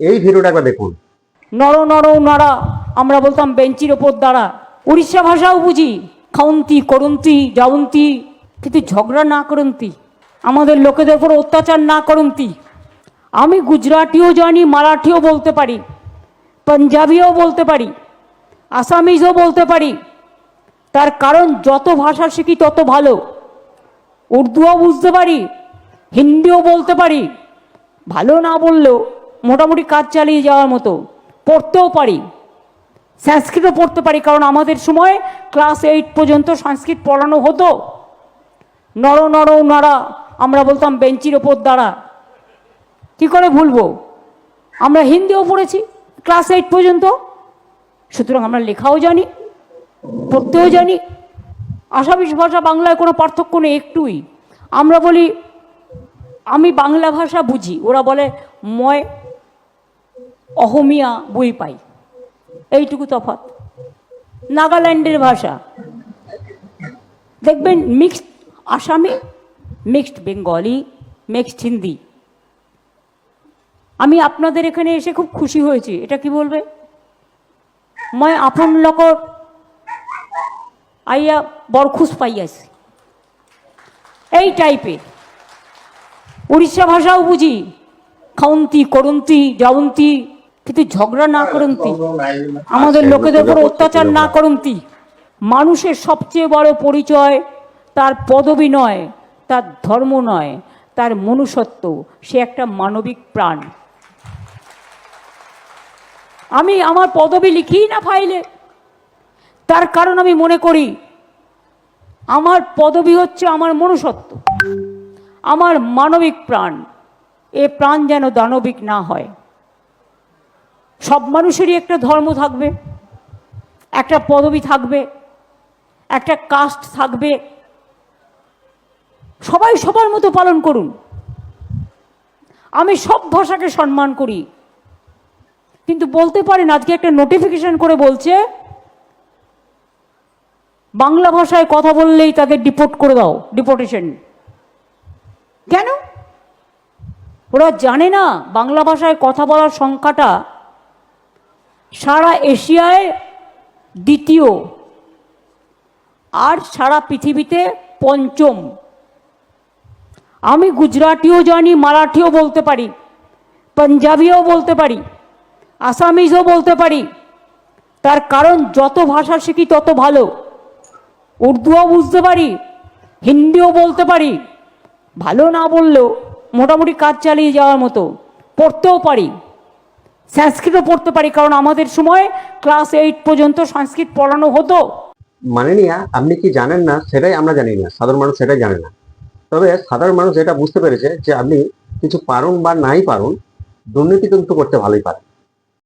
এই ভিডিওটা একবার দেখুন। নর নর নাড়া আমরা বলতাম বেঞ্চির ওপর দাঁড়া। উড়িষ্যা ভাষাও বুঝি। খাউন্তি, করন্তি যাওন্তি কিন্তু ঝগড়া না করন্তি। আমাদের লোকেদের উপর অত্যাচার না করন্তি। আমি গুজরাটিও জানি, মারাঠিও বলতে পারি। পাঞ্জাবিও বলতে পারি। আসামিজও বলতে পারি। তার কারণ যত ভাষা শিখি তত ভালো। উর্দুও বুঝতে পারি। হিন্দিও বলতে পারি। ভালো না বললেও মোটামুটি কাজ চালিয়ে যাওয়ার মতো পড়তেও পারি। সংস্কৃতও পড়তে পারি, কারণ আমাদের সময় ক্লাস এইট পর্যন্ত সংস্কৃত পড়ানো হতো। নর নর নাড়া আমরা বলতাম বেঞ্চির ওপর দাঁড়া। কী করে ভুলবো? আমরা হিন্দিও পড়েছি ক্লাস এইট পর্যন্ত। সুতরাং আমরা লেখাও জানি, পড়তেও জানি। আসামিস ভাষা বাংলায় কোনো পার্থক্য নেই একটুই। আমরা বলি, আমি বাংলা ভাষা বুঝি, ওরা বলে, ময় অহমিয়া বই পাই। এইটুকু তফাৎ। নাগাল্যান্ডের ভাষা। দেখবেন মিক্সড আসামি মিক্সড বেঙ্গলি মিক্সড হিন্দি আমি আপনাদের এখানে এসে খুব খুশি হয়েছি। এটা কি বলবে? মই আপন লোকর আইয়া বরখুশ পাইয়াছি। এই টাইপের উড়িষ্যা ভাষাও বুঝি। খাউন্তি, করন্তি যাওন্তি কিন্তু ঝগড়া না করন্তি আমাদের লোকেদের উপর অত্যাচার না করন্তি মানুষের সবচেয়ে বড় পরিচয় তার পদবি নয়, তার ধর্ম নয়, তার মনুষ্যত্ব। সে একটা মানবিক প্রাণ। আমি আমার পদবি লিখি না ফাইলে? তার কারণ আমি মনে করি, আমার পদবি হচ্ছে আমার মনুষ্যত্ব। আমার মানবিক প্রাণ। এ প্রাণ যেন দানবিক না হয়। সব মানুষেরই একটা ধর্ম থাকবে, একটা পদবি থাকবে, একটা কাস্ট থাকবে। সবাই সবার মতো পালন করুন। আমি সব ভাষাকে সম্মান করি। কিন্তু বলতে পারেন, আজকে একটা নোটিফিকেশন করে বলছে, বাংলা ভাষায় কথা বললেই তাদের ডিপোর্ট করে দাও ডিপোর্টেশন কেন? ওরা জানে না বাংলা ভাষায় কথা বলার সংখ্যাটা সারা এশিয়ায় দ্বিতীয়, আর সারা পৃথিবীতে পঞ্চম। আমি গুজরাটিও জানি, মারাঠিও বলতে পারি, পাঞ্জাবিও বলতে পারি, আসামিজও বলতে পারি। তার কারণ, যত ভাষা শিখি তত ভালো। উর্দুও বুঝতে পারি, হিন্দিও বলতে পারি। ভালো না বললেও মোটামুটি কাজ চালিয়ে যাওয়ার মতো, পড়তেও পারি। সংস্কৃতও পড়তে পারি, কারণ আমাদের সময় ক্লাস এইট পর্যন্ত সংস্কৃত পড়ানো হতো। মানে নিয়া, আপনি কি জানেন না? সেটাই আমরা জানি না। সাধারণ মানুষ সেটাই জানে না। তবে সাধারণ মানুষ এটা বুঝতে পেরেছে যে আপনি কিছু পারুন বা নাই পারুন, দুর্নীতি কিন্তু করতে ভালোই পারেন।